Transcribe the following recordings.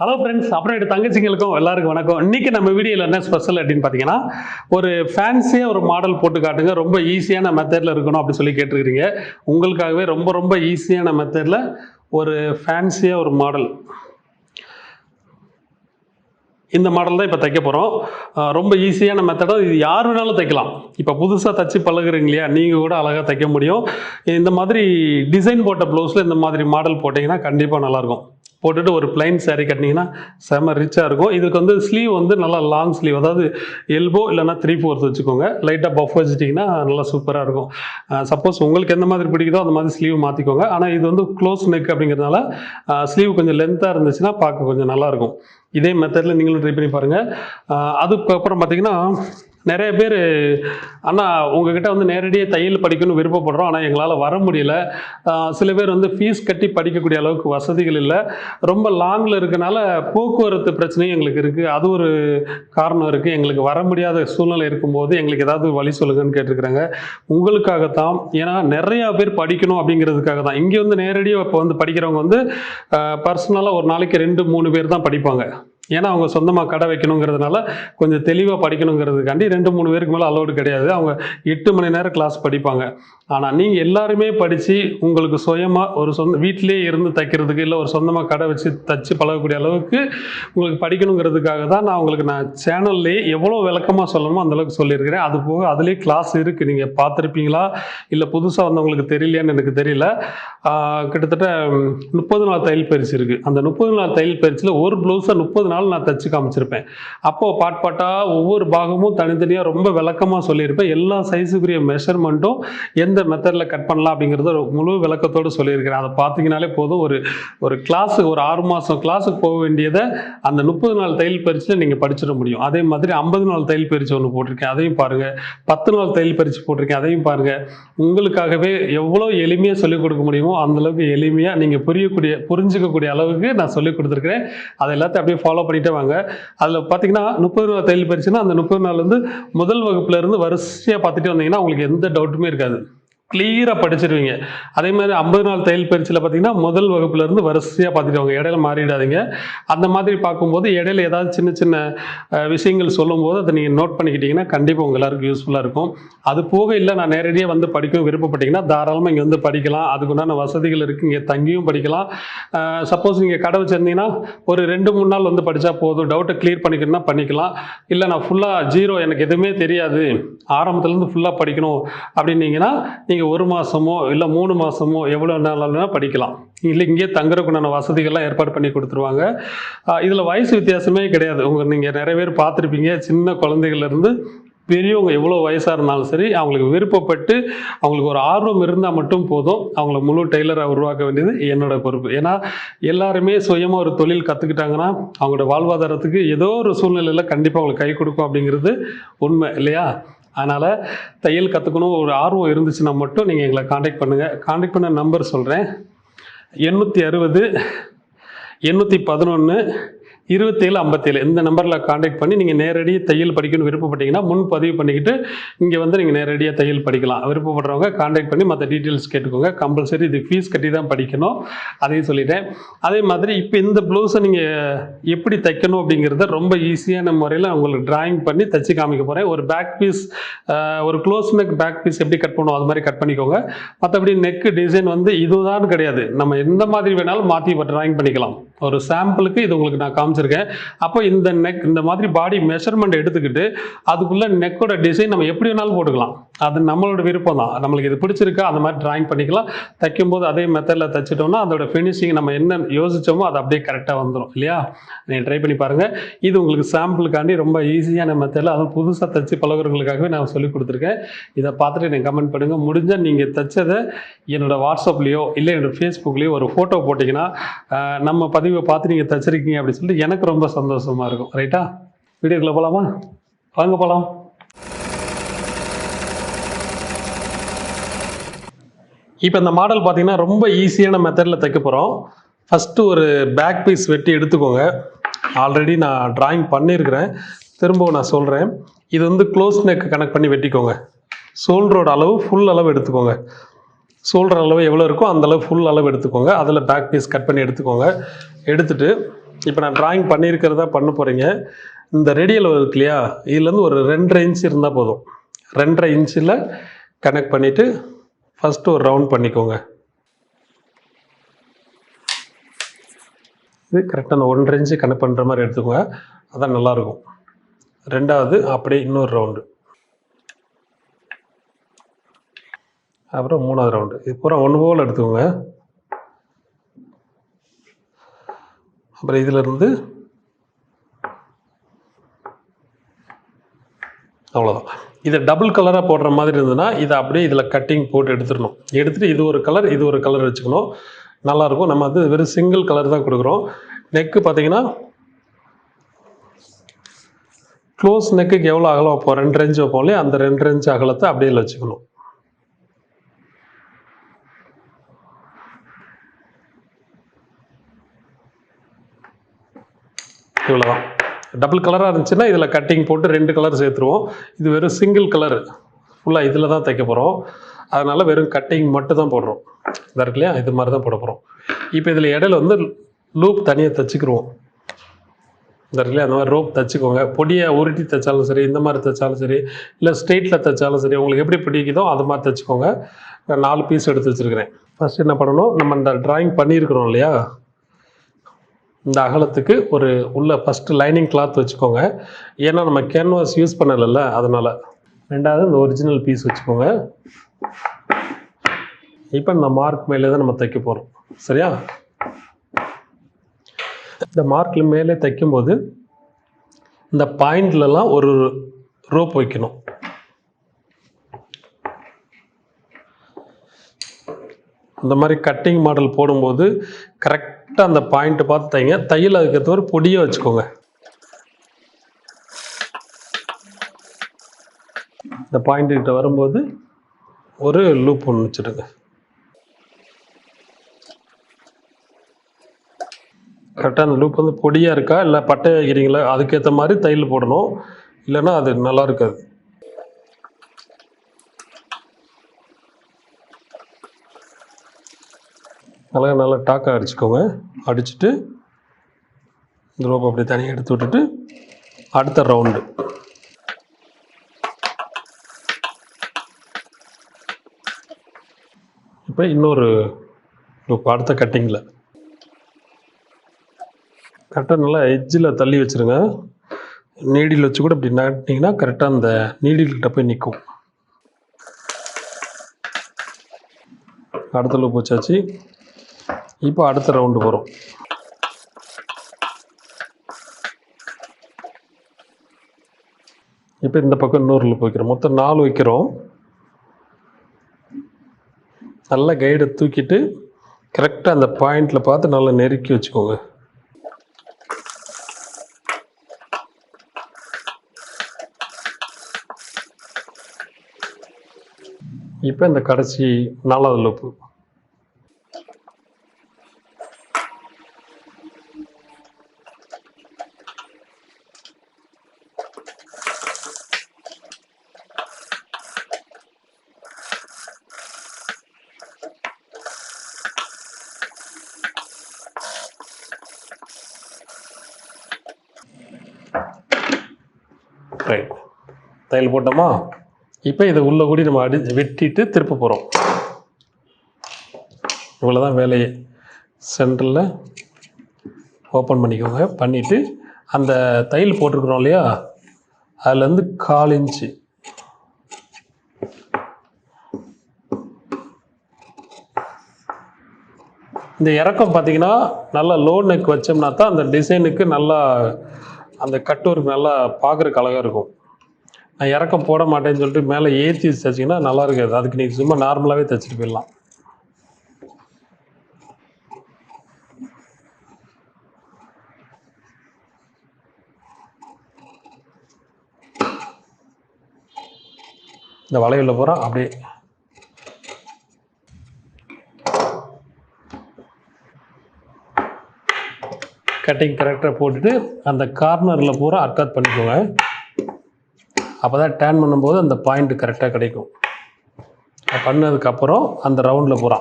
Hello friends அப்புறம் என் தங்கச்சிங்களுக்கும் எல்லாருக்கும் வணக்கம். இன்னைக்கு நம்ம வீடியோவில் என்ன ஸ்பெஷல் அப்படின்னு பார்த்தீங்கன்னா ஒரு ஃபேன்சியாக ஒரு மாடல் போட்டு காட்டுங்க. ரொம்ப ஈஸியான மெத்தடில் இருக்கணும் அப்படி சொல்லி கேட்டிருக்கிறீங்க. உங்களுக்காகவே ரொம்ப ரொம்ப ஈஸியான மெத்தடில் ஒரு ஃபேன்சியாக ஒரு மாடல் இந்த மாடல் தான் இப்போ தைக்க போகிறோம் ரொம்ப ஈஸியான மெத்தடாக இது யார் வேணாலும் தைக்கலாம். இப்போ புதுசாக தச்சு பழகுறீங்க இல்லையா நீங்கள் கூட அழகாக தைக்க முடியும். இந்த மாதிரி டிசைன் போட்ட ப்ளவுஸில் இந்த மாதிரி மாடல் போட்டிங்கன்னா கண்டிப்பாக நல்லாயிருக்கும் போட்டுட்டு ஒரு பிளைன் சேரீ கட்டினீங்கன்னா செம ரிச்சாக இருக்கும். இதுக்கு வந்து ஸ்லீவ் வந்து நல்லா லாங் ஸ்லீவ் அதாவது எல்போ இல்லைனா த்ரீ ஃபோர்த் வச்சுக்கோங்க. லைட்டாக பஃப் வச்சுட்டிங்கன்னா நல்லா சூப்பராக இருக்கும். சப்போஸ் உங்களுக்கு எந்த மாதிரி பிடிக்குதோ அந்த மாதிரி ஸ்லீவ் மாற்றிக்கோங்க ஆனால் இது வந்து க்ளோஸ் நெக் அப்படிங்கிறதுனால ஸ்லீவ் கொஞ்சம் லென்த்தாக இருந்துச்சுன்னா பார்க்க கொஞ்சம் நல்லாயிருக்கும் இதே மெத்தடில் நீங்களும் ட்ரை பண்ணி பாருங்கள் அதுக்கப்புறம் பார்த்தீங்கன்னா நிறைய பேர் அண்ணா உங்ககிட்ட வந்து நேரடியாக தையல் படிக்கணும்னு விருப்பப்படுறோம். ஆனால் எங்களால் வர முடியல. சில பேர் வந்து ஃபீஸ் கட்டி படிக்கக்கூடிய அளவுக்கு வசதிகள் இல்லை. ரொம்ப லாங்கில் இருக்கனால போக்குவரத்து பிரச்சனையும் எங்களுக்கு இருக்குது அது ஒரு காரணம் இருக்குது எங்களுக்கு வர முடியாத சூழ்நிலை இருக்கும்போது எங்களுக்கு ஏதாவது வழி சொல்லுங்கன்னு கேட்டிருக்கிறாங்க. உங்களுக்காகத்தான். ஏன்னா நிறையா பேர் படிக்கணும் அப்படிங்கிறதுக்காக தான். இங்கே வந்து நேரடியாக இப்போ வந்து படிக்கிறவங்க வந்து பர்சனலாக ஒரு நாளைக்கு ரெண்டு மூணு பேர் தான் படிப்பாங்க. ஏன்னா அவங்க சொந்தமாக கடை வைக்கணுங்கிறதுனால கொஞ்சம் தெளிவாக படிக்கணுங்கிறதுக்காண்டி ரெண்டு மூணு பேருக்கு மேலே அலோடு கிடையாது. அவங்க எட்டு மணி நேரம் கிளாஸ் படிப்பாங்க. ஆனால் நீங்கள் எல்லாருமே படித்து உங்களுக்கு சுயமாக ஒரு சொந்த வீட்டிலேயே இருந்து தைக்கிறதுக்கு இல்லை ஒரு சொந்தமாக கடை வச்சு தச்சு பழகக்கூடிய அளவுக்கு உங்களுக்கு படிக்கணுங்கிறதுக்காக தான் நான் உங்களுக்கு நான் சேனல்லே எவ்வளோ விளக்கமாக சொல்லணுமோ அந்தளவுக்கு சொல்லியிருக்கிறேன். அது போக அதுலேயே கிளாஸ் இருக்குது நீங்கள் பார்த்துருப்பீங்களா? இல்லை புதுசாக வந்தவங்களுக்கு தெரியலையான்னு எனக்கு தெரியல. கிட்டத்தட்ட முப்பது நாள் தையல் பயிற்சி இருக்குது அந்த முப்பது நாள் தையல் பயிற்சியில் ஒரு ப்ளவுஸை முப்பது நாள் நான் தச்சு காமிச்சிருப்பேன். அப்போது பாட் பாட்டாக ஒவ்வொரு பாகமும் தனித்தனியாக ரொம்ப விளக்கமாக சொல்லியிருப்பேன். எல்லா சைஸுக்குரிய மெஷர்மெண்ட்டும் எந்த மெத்தடில் கட் பண்ணலாம் அப்படிங்கிறத ஒரு முழு விளக்கத்தோடு சொல்லியிருக்கிறேன். அதை பார்த்தீங்கனாலே போதும். ஒரு ஒரு கிளாஸுக்கு ஒரு ஆறு மாதம் கிளாஸுக்கு போக வேண்டியதை அந்த முப்பது நாள் தையல் பயிற்சியில் நீங்கள் படிச்சிட முடியும். அதே மாதிரி ஐம்பது நாள் தையல் பயிற்சி ஒன்று போட்டிருக்கேன். அதையும் பாருங்கள் பத்து நாள் தையல் பயிற்சி போட்டிருக்கேன். அதையும் பாருங்கள் உங்களுக்காகவே எவ்வளோ எளிமையாக சொல்லிக் கொடுக்க முடியுமோ அந்த அளவுக்கு எளிமையாக நீங்கள் புரியக்கூடிய புரிஞ்சுக்கக்கூடிய அளவுக்கு நான் சொல்லிக் கொடுத்துருக்கிறேன். அதை எல்லாத்தையும் அப்படியே ஃபாலோ பண்ணிகிட்டே வாங்க. அதில் பார்த்தீங்கன்னா முப்பது நாள் தையல் பயிற்சின்னா அந்த முப்பது நாள் வந்து முதல் வகுப்புலேருந்து வரிசையாக பார்த்துட்டே வந்தீங்கன்னா உங்களுக்கு எந்த டவுட்டுமே இருக்காது. கிளியராக படிச்சிருவீங்க. அதே மாதிரி ஐம்பது நாள் தையல் பயிற்சியில் பார்த்தீங்கன்னா முதல் வகுப்புல இருந்து வரிசையாக பார்த்துக்கோங்க இடையில மாறிடாதீங்க. அந்த மாதிரி பார்க்கும்போது இடையில ஏதாவது சின்ன சின்ன விஷயங்கள் சொல்லும்போது அதை நீங்கள் நோட் பண்ணிக்கிட்டீங்கன்னா கண்டிப்பாக உங்கள் எல்லாருக்கும் யூஸ்ஃபுல்லாக இருக்கும். அது போக இல்லை நான் நேரடியாக வந்து படிக்க விருப்பப்பட்டீங்கன்னா தாராளமாக இங்கே வந்து படிக்கலாம். அதுக்குண்டான வசதிகள் இருக்குது இங்கே தங்கியும் படிக்கலாம். சப்போஸ் நீங்கள் கடை வச்சுருந்தீங்கன்னா ஒரு ரெண்டு மூணு நாள் வந்து படித்தா போதும். டவுட்டை கிளியர் பண்ணிக்கணும்னா பண்ணிக்கலாம். இல்லை நான் ஃபுல்லாக ஜீரோ எனக்கு எதுவுமே தெரியாது. ஆரம்பத்துலேருந்து ஃபுல்லாக படிக்கணும் அப்படின்னீங்கன்னா நீங்கள் ஒரு மாதமோ இல்லை மூணு மாதமோ எவ்வளோ நாள்னா படிக்கலாம். இல்லை இங்கேயே தங்குறதுக்குண்டான வசதிகள்லாம் ஏற்பாடு பண்ணி கொடுத்துருவாங்க. இதில் வயசு வித்தியாசமே கிடையாது. உங்கள் நீங்கள் நிறைய பேர் பார்த்துருப்பீங்க. சின்ன குழந்தைகள்லேருந்து பெரியவங்க எவ்வளோ வயசாக இருந்தாலும் சரி அவங்களுக்கு விருப்பப்பட்டு அவங்களுக்கு ஒரு ஆர்வம் இருந்தால் மட்டும் போதும். அவங்கள முழு டெய்லரை உருவாக்க வேண்டியது என்னோட பொறுப்பு. ஏன்னா எல்லாருமே சுயமாக ஒரு தொழில் கற்றுக்கிட்டாங்கன்னா அவங்களோட வாழ்வாதாரத்துக்கு ஏதோ ஒரு சூழ்நிலையில் கண்டிப்பாக அவங்களுக்கு கை கொடுக்கும் அப்படிங்கிறது உண்மை இல்லையா? அதனால் தையல் கற்றுக்கணும் ஒரு ஆர்வம் இருந்துச்சுன்னா மட்டும் நீங்கள் எங்களை காண்டாக்ட் பண்ணுங்கள் காண்டாக்ட் பண்ண நம்பர் சொல்கிறேன் எண்ணூற்றி அறுபது எண்ணூற்றி பதினொன்று இருபத்தேழு ஐம்பத்தேழு இந்த நம்பரில் காண்டாக்ட் பண்ணி நீங்கள் நேரடியாக தையல் படிக்கணும்னு விருப்பப்பட்டீங்கன்னா முன் பதிவு பண்ணிக்கிட்டு இங்கே வந்து நீங்கள் நேரடியாக தையல் படிக்கலாம். விருப்பப்படுறவங்க காண்டாக்ட் பண்ணி மற்ற டீட்டெயில்ஸ் கேட்டுக்கோங்க. கம்பல்சரி இது ஃபீஸ் கட்டி தான் படிக்கணும். அதையும் சொல்லிட்டேன். அதே மாதிரி இப்போ இந்த ப்ளவுஸை நீங்கள் எப்படி தைக்கணும் அப்படிங்கிறத ரொம்ப ஈஸியான முறையில் உங்களுக்கு டிராயிங் பண்ணி தைச்சு காமிக்க போகிறேன் ஒரு பேக் பீஸ் ஒரு க்ளோஸ் நெக் பேக் பீஸ் எப்படி கட் பண்ணுவோம் அது மாதிரி கட் பண்ணிக்கோங்க. மற்றபடி நெக்கு டிசைன் வந்து இதுதான் கிடையாது. நம்ம எந்த மாதிரி வேணாலும் மாற்றி டிராயிங் பண்ணிக்கலாம். ஒரு சாம்பிளுக்கு இது உங்களுக்கு நான் காமி காமிச்சிருக்கேன். அப்போ இந்த நெக் இந்த மாதிரி பாடி மெஷர்மெண்ட் எடுத்துக்கிட்டு அதுக்குள்ளே நெக்கோட டிசைன் நம்ம எப்படி வேணாலும் போட்டுக்கலாம். அது நம்மளோட விருப்பம் தான். நம்மளுக்கு இது பிடிச்சிருக்கா அந்த மாதிரி ட்ராயிங் பண்ணிக்கலாம். தைக்கும்போது அதே மெத்தடில் தைச்சிட்டோம்னா அதோட ஃபினிஷிங் நம்ம என்ன யோசிச்சோமோ அது அப்படியே கரெக்டாக வந்துடும் இல்லையா? நீங்கள் ட்ரை பண்ணி பாருங்கள் இது உங்களுக்கு சாம்பிளுக்காண்டி ரொம்ப ஈஸியான மெத்தடில் அதுவும் புதுசாக தைச்சி பழகுறவங்களுக்காகவே நான் சொல்லி கொடுத்துருக்கேன். இதை பார்த்துட்டு நீங்கள் கமெண்ட் பண்ணுங்கள் முடிஞ்சால் நீங்கள் தைச்சதை என்னோட வாட்ஸ்அப்லேயோ இல்லை என்னோடய ஃபேஸ்புக்லேயோ ஒரு ஃபோட்டோ போட்டிங்கன்னா நம்ம பதிவை பார்த்து நீங்கள் தச்சிருக்கீங்க அப்படின்னு சொல்லிட்டு எனக்கு ரொம்ப சந்தோஷமாக இருக்கும். ரைட்டா வீடியோக்குள்ளே போகலாமா வாங்க போகலாம் இப்போ இந்த மாடல் பார்த்தீங்கன்னா ரொம்ப ஈஸியான மெத்தடில் தைக்க போகிறோம் ஃபஸ்ட்டு ஒரு பேக் பீஸ் வெட்டி எடுத்துக்கோங்க. ஆல்ரெடி நான் டிராயிங் பண்ணியிருக்கிறேன் திரும்பவும் நான் சொல்கிறேன் இது வந்து க்ளோஸ் நெக் கனெக்ட் பண்ணி வெட்டிக்கோங்க. ஷோல்டரோட அளவு ஃபுல் அளவு எடுத்துக்கோங்க. ஷோல்டர் அளவு எவ்வளோ இருக்கோ அந்த அளவு ஃபுல் அளவு எடுத்துக்கோங்க. அதில் பேக் பீஸ் கட் பண்ணி எடுத்துக்கோங்க. எடுத்துட்டு இப்போ நான் டிராயிங் பண்ணியிருக்கிறதா பண்ண போகிறீங்க இந்த ரேடியல் இருக்கு இல்லையா? இதுலேருந்து ஒரு ரெண்டரை இன்ச் இருந்தால் போதும். ரெண்டரை இன்ச்சில் கனெக்ட் பண்ணிவிட்டு ஃபஸ்ட்டு ஒரு ரவுண்ட் பண்ணிக்கோங்க. இது கரெக்டாக அந்த ஒன்றரை இன்ச்சு கனெக்ட் பண்ணுற மாதிரி எடுத்துக்கோங்க. அதான் நல்லாயிருக்கும். ரெண்டாவது அப்படியே இன்னொரு ரவுண்டு அப்புறம் மூணாவது ரவுண்டு இது பூரா ஒன்று போல் எடுத்துக்கோங்க. அப்புறம் இதிலிருந்து அவ்வளோதான் இதை டபுள் கலராக போடுற மாதிரி இருந்ததுன்னா இதை அப்படியே இதில் கட்டிங் போட்டு எடுத்துடணும். எடுத்துகிட்டு இது ஒரு கலர் இது ஒரு கலர் வச்சுக்கணும். நல்லாயிருக்கும். நம்ம வந்து வெறும் சிங்கிள் கலர் தான் கொடுக்குறோம். நெக்கு பார்த்தீங்கன்னா க்ளோஸ் நெக்குக்கு எவ்வளோ அகலம் வைப்போம் ரெண்டு ரெஞ்சு வைப்போம் இல்லையா அந்த ரெண்டு ரெஞ்சு அகலத்தை அப்படியே வச்சுக்கணும். இவ்வளோதான் டபுள் கலராக இருந்துச்சுன்னா இதில் கட்டிங் போட்டு ரெண்டு கலர் சேர்த்துருவோம். இது வெறும் சிங்கிள் கலர் ஃபுல்லாக இதில் தான் தைக்க போகிறோம் அதனால் வெறும் கட்டிங் மட்டும் தான் போடுறோம். இதாக இருக்கு இல்லையா? இது மாதிரி தான் போட போகிறோம் இப்போ இதில் இடையில வந்து லூப் தனியாக தைச்சிக்கிருவோம். இந்த இல்லையா? அந்த மாதிரி ரோப் தைச்சிக்கோங்க. பொடியை உருட்டி தைச்சாலும் சரி இந்த மாதிரி தைச்சாலும் சரி இல்லை ஸ்ட்ரெயிட்டில் தைச்சாலும் சரி உங்களுக்கு எப்படி பிடிக்குதோ அது மாதிரி தைச்சிக்கோங்க. நான் நாலு பீஸ் எடுத்து வச்சுருக்கிறேன். ஃபஸ்ட் என்ன பண்ணணும்? நம்ம இந்த ட்ராயிங் பண்ணியிருக்கிறோம் இல்லையா? இந்த அகலத்துக்கு ஒரு உள்ள ஃபஸ்ட்டு லைனிங் கிளாத் வச்சுக்கோங்க. ஏன்னா நம்ம கேன்வாஸ் யூஸ் பண்ணலைல்ல அதனால். ரெண்டாவது இந்த ஒரிஜினல் பீஸ் வச்சுக்கோங்க. இப்போ இந்த மார்க் மேலே தான் நம்ம தைக்க போகிறோம் சரியா? இந்த மார்க்கில் மேலே தைக்கும்போது இந்த பாயிண்ட்லலாம் ஒரு ரோப் வைக்கணும். இந்த மாதிரி கட்டிங் மாடல் போடும்போது கரெக்ட் கரெக்டாக அந்த பாயிண்ட்டை பார்த்து தைங்க தையல் அதுக்கேற்ற ஒரு பொடியை வச்சுக்கோங்க. இந்த பாயிண்ட் கிட்ட வரும்போது ஒரு லூப் ஒன்று வச்சுடுங்க கரெக்டாக அந்த லூப் வந்து பொடியாக இருக்கா? இல்லை பட்டை வைக்கிறீங்களா? அதுக்கேற்ற மாதிரி தையல் போடணும். இல்லைன்னா அது நல்லா இருக்காது. நல்லா நல்லா டாக்காக அடிச்சுக்கோங்க. அடிச்சுட்டு இந்த ரோப் அப்படியே தனியாக எடுத்து விட்டுட்டு அடுத்த ரவுண்டு இப்போ இன்னொரு லூப் அடுத்த கட்டிங்கில் கரெக்டாக நல்லா எஜ்ஜில் தள்ளி வச்சுருங்க. நீடில் வச்சு கூட இப்படி நட்டிங்கன்னா கரெக்டாக அந்த நீடில்கிட்ட போய் நிற்கும் அடுத்த லூப் வச்சாச்சு. இப்போ அடுத்த ரவுண்டு வரும் இப்போ இந்த பக்கம் இன்னொரு போய்க்கிறோம். வைக்கிறோம் மொத்தம் நாலு வைக்கிறோம். நல்லா கைடை தூக்கிட்டு கரெக்டாக அந்த பாயிண்டில் பார்த்து நல்லா நெருக்கி வச்சுக்கோங்க. இப்போ இந்த கடைசி நாலாவது லூப்பு ரைட் தையல் போட்டோமா? இப்போ இதை உள்ள கூடி நம்ம அடி வெட்டிட்டு திருப்ப போகிறோம் இவ்வளோதான் வேலையை. சென்டரில் ஓப்பன் பண்ணிக்கோங்க. பண்ணிவிட்டு அந்த தையல் போட்டிருக்கிறோம் இல்லையா? அதுலேருந்து கால் இன்ச்சு. இந்த இறக்கம் பார்த்தீங்கன்னா நல்லா லோ நெக் வச்சோம்னா தான் அந்த டிசைனுக்கு நல்லா அந்த கட் நல்லா பார்க்குறக்கு அழகாக இருக்கும். நான் இறக்கம் போட மாட்டேன்னு சொல்லிட்டு மேலே ஏற்றி வச்சு தைச்சிங்கன்னா நல்லா இருக்காது. அதுக்கு நீங்கள் சும்மா நார்மலாகவே தைச்சிட்டு போயிடலாம். இந்த வளைவில் பூரா அப்படியே கட்டிங் கரெக்டாக போட்டுட்டு அந்த கார்னரில் பூரா அர்க்காத் பண்ணிக்கோங்க. அப்போ தான் டேன் பண்ணும்போது அந்த பாயிண்ட் கரெக்டாக கிடைக்கும். பண்ணதுக்கப்புறம் அந்த ரவுண்டில் பூரா.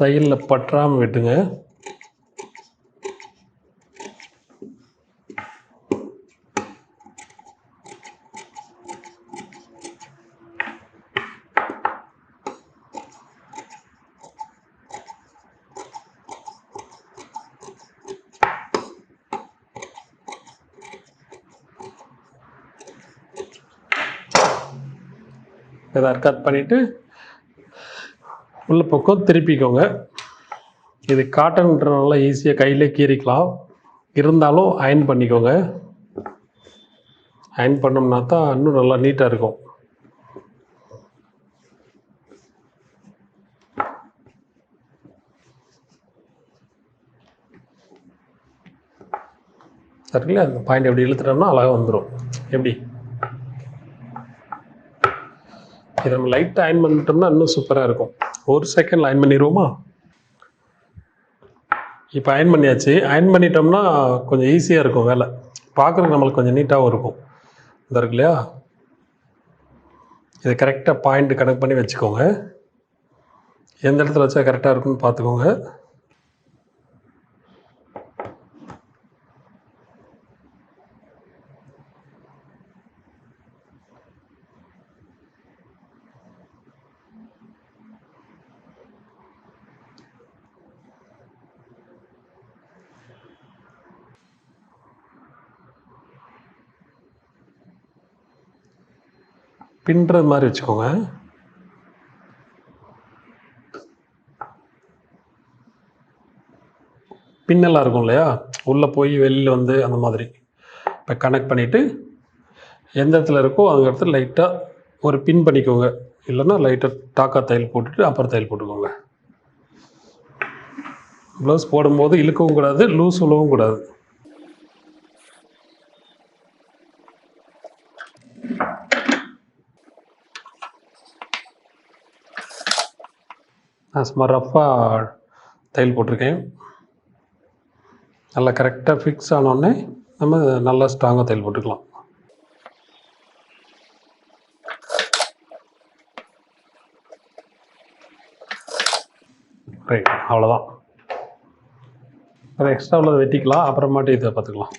தையலில் பற்றாமல் விட்டுங்க. இதை கட் பண்ணிவிட்டு உள்ள பக்கம் திருப்பிக்கோங்க. இது காட்டன்றனால ஈஸியாக கையிலே கீறிக்கலாம். இருந்தாலும் அயன் பண்ணிக்கோங்க. அயன் பண்ணோம்னா தான் இன்னும் நல்லா நீட்டாக இருக்கும். சரிங்களா அந்த பாயிண்ட் எப்படி இழுத்துட்டோம்னா அழகாக வந்துடும் எப்படி? இதை நம்ம லைட்டாக அயன் பண்ணிட்டோம்னா இன்னும் சூப்பராக இருக்கும். ஒரு செகண்டில் அயன் பண்ணிடுவோமா? இப்போ அயன் பண்ணியாச்சு. அயன் பண்ணிட்டோம்னா கொஞ்சம் ஈஸியாக இருக்கும் வேலை. பார்க்குறதுக்கு நம்மளுக்கு கொஞ்சம் நீட்டாகவும் இருக்கும். இந்த இருக்கு இல்லையா? இதை கரெக்டாக பாயிண்ட் கனெக்ட் பண்ணி வச்சுக்கோங்க. எந்த இடத்துல வச்சா கரெக்டாக இருக்குன்னு பார்த்துக்கோங்க. பின்னுறது மாதிரி வச்சுக்கோங்க. பின்னெல்லாம் இருக்கும் இல்லையா? உள்ளே போய் வெளியில் வந்து அந்த மாதிரி. இப்போ கனெக்ட் பண்ணிவிட்டு எந்த இடத்துல இருக்கோ அந்த இடத்துல லைட்டாக ஒரு பின் பண்ணிக்கோங்க. இல்லைன்னா லைட்டாக டாக்கா தையல் போட்டுட்டு அப்புறம் தையல் போட்டுக்கோங்க. ப்ளவுஸ் போடும்போது இழுக்கவும் கூடாது லூஸ் உள்ளவும் கூடாது. நான் சும்மா ரஃப்பாக தையல் போட்டிருக்கேன். நல்லா கரெக்டாக ஃபிக்ஸ் ஆனோடனே நம்ம நல்லா ஸ்ட்ராங்காக தையல் போட்டுக்கலாம். ரைட் அவ்வளோதான் அதை எக்ஸ்ட்ரா உள்ளதை வெட்டிக்கலாம் அப்புறமாட்டி இதை பார்த்துக்கலாம்.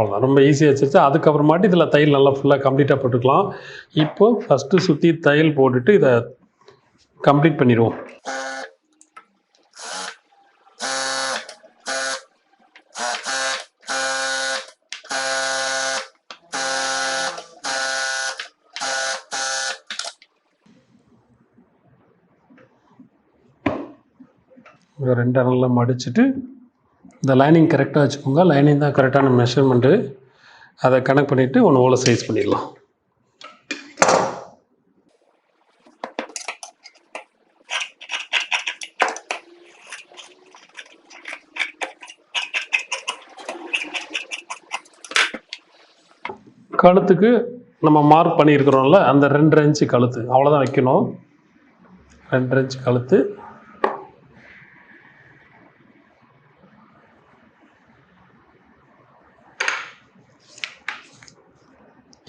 அவ்வளோதான் ரொம்ப ஈஸியாக வச்சிருச்சு. அதுக்கப்புறமாட்டி இதில் தையல் நல்லா ஃபுல்லாக கம்ப்ளீட்டாக போட்டுக்கலாம். இப்போ ஃபஸ்ட்டு சுற்றி தையல் போட்டுட்டு இதை கம்ப்ளீட் பண்ணிடுவோம். ரெண்டு நல்லா மடிச்சுட்டு இந்த லைனிங் கரெக்டாக வச்சுக்கோங்க. லைனிங் தான் கரெக்டான மெஷர்மெண்ட்டு அதை கனெக்ட் பண்ணிவிட்டு ஒன்று ஓலை சைஸ் பண்ணிடலாம். கழுத்துக்கு நம்ம மார்க் பண்ணியிருக்கிறோம்ல அந்த ரெண்டு இன்ச்சு கழுத்து. அவ்வளோதான் வைக்கணும். ரெண்டரை இன்ச்சு கழுத்து.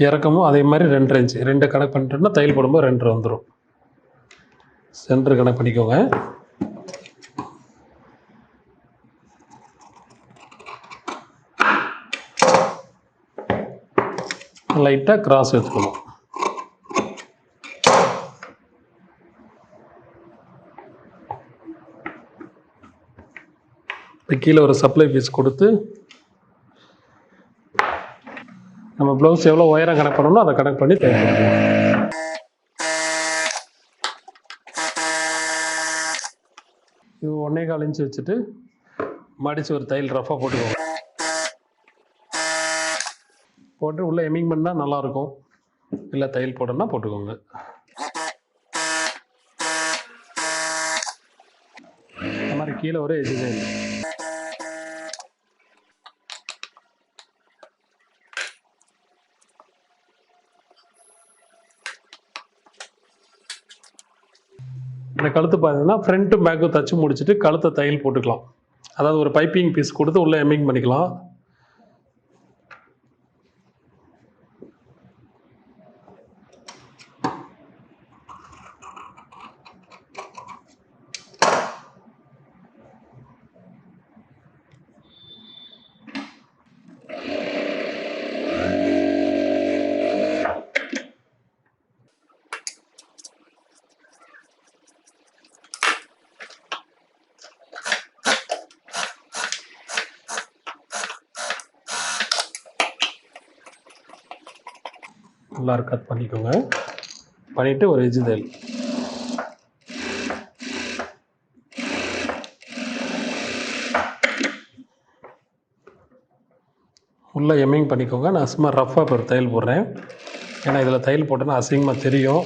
இறக்கமும் அதே மாதிரி ரெண்டு இன்ச்சு ரெண்டு கணக்கு பண்ணிட்டோம்னா தையல் போடும்போது ரெண்டு வந்துடும் சென்டர் கணக்கு பண்ணிக்கோங்க. லைட்டாக கிராஸ் எடுத்துக்கணும். இப்போ கீழே ஒரு சப்ளை பீஸ் கொடுத்து நம்ம ப்ளவுஸ் எவ்வளோ உயரம் கணக்கு பண்ணணுமோ அதை கணக்கு பண்ணி தையல் இது ஒன்றே கால் இன்ச்சு வச்சுட்டு மடித்து ஒரு தையல் ரஃபாக போட்டுக்கோங்க. போட்டு உள்ளே எமிங் பண்ணால் நல்லாயிருக்கும் இல்லை தையல் போடணும்னா போட்டுக்கோங்க. இந்த மாதிரி கீழே ஒரு டிசைன் இந்த கழுத்து பார்த்தீங்கன்னா ஃப்ரண்ட்டும் பேக்கும் தச்சு முடிச்சுட்டு கழுத்தை தையல் போட்டுக்கலாம். அதாவது ஒரு பைப்பிங் பீஸ் கொடுத்து உள்ளே எம்மிங் பண்ணிக்கலாம். நல்லா கட் பண்ணிக்கோங்க. பண்ணிவிட்டு ஒரு எஜ்ஜு உள்ளே எம்மிங் பண்ணிக்கோங்க. நான் சும்மா ரஃப்பாக ஒரு தையல் போடுறேன். ஏன்னா இதில் தையல் போட்டேன்னா அசிங்கமாக தெரியும்.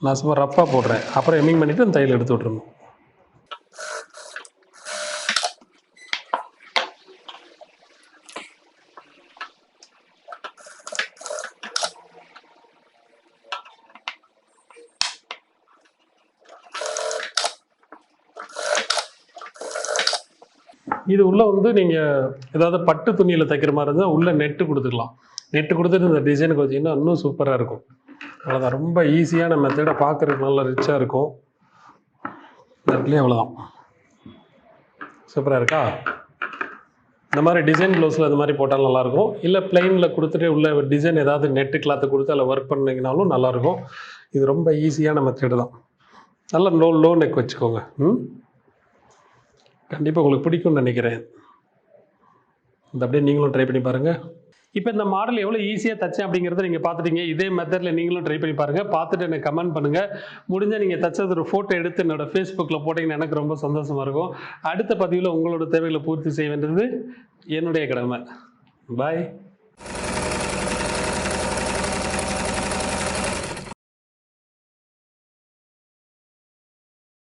நான் சும்மா ரஃப்பாக போடுறேன். அப்புறம் எம்மிங் பண்ணிவிட்டு அந்த தையல் எடுத்து விட்ருணும் இது உள்ளே வந்து நீங்கள் ஏதாவது பட்டு துணியில் தைக்கிற மாதிரி இருந்தால் உள்ளே நெட்டு கொடுத்துக்கலாம். நெட்டு கொடுத்துட்டு இந்த டிசைனுக்கு வச்சிங்கன்னா இன்னும் சூப்பராக இருக்கும். அவ்வளோதான் ரொம்ப ஈஸியான மெத்தடை பார்க்குறதுக்கு நல்லா ரிச்சாக இருக்கும். இந்த அவ்வளோதான் சூப்பராக இருக்கா? இந்த மாதிரி டிசைன் ப்ளவுஸில் இந்த மாதிரி போட்டாலும் நல்லாயிருக்கும் இல்லை பிளெயினில் கொடுத்துட்டு உள்ள டிசைன் ஏதாவது நெட்டு கிளாத்து கொடுத்து அதில் ஒர்க் பண்ணிங்கனாலும் நல்லாயிருக்கும் இது ரொம்ப ஈஸியான மெத்தடு தான். நல்லா லோ லோ நெக் வச்சுக்கோங்க. ம்? கண்டிப்பாக உங்களுக்கு பிடிக்கும்னு நினைக்கிறேன். இந்த அப்படியே நீங்களும் ட்ரை பண்ணி பாருங்கள் இப்போ இந்த மாடல் எவ்வளோ ஈஸியாக தச்சேன் அப்படிங்கிறத நீங்கள் பார்த்துட்டீங்க. இதே மெத்தடில் நீங்களும் ட்ரை பண்ணி பாருங்கள் பார்த்துட்டு எனக்கு கமெண்ட் பண்ணுங்கள் முடிஞ்சால் நீங்கள் தச்சது ஒரு ஃபோட்டோ எடுத்து என்னோட ஃபேஸ்புக்கில் போட்டிங்கன்னா எனக்கு ரொம்ப சந்தோஷமாக இருக்கும். அடுத்த பதிவில் உங்களோட தேவைகளை பூர்த்தி செய்ய வேண்டியது என்னுடைய கடமை. பாய்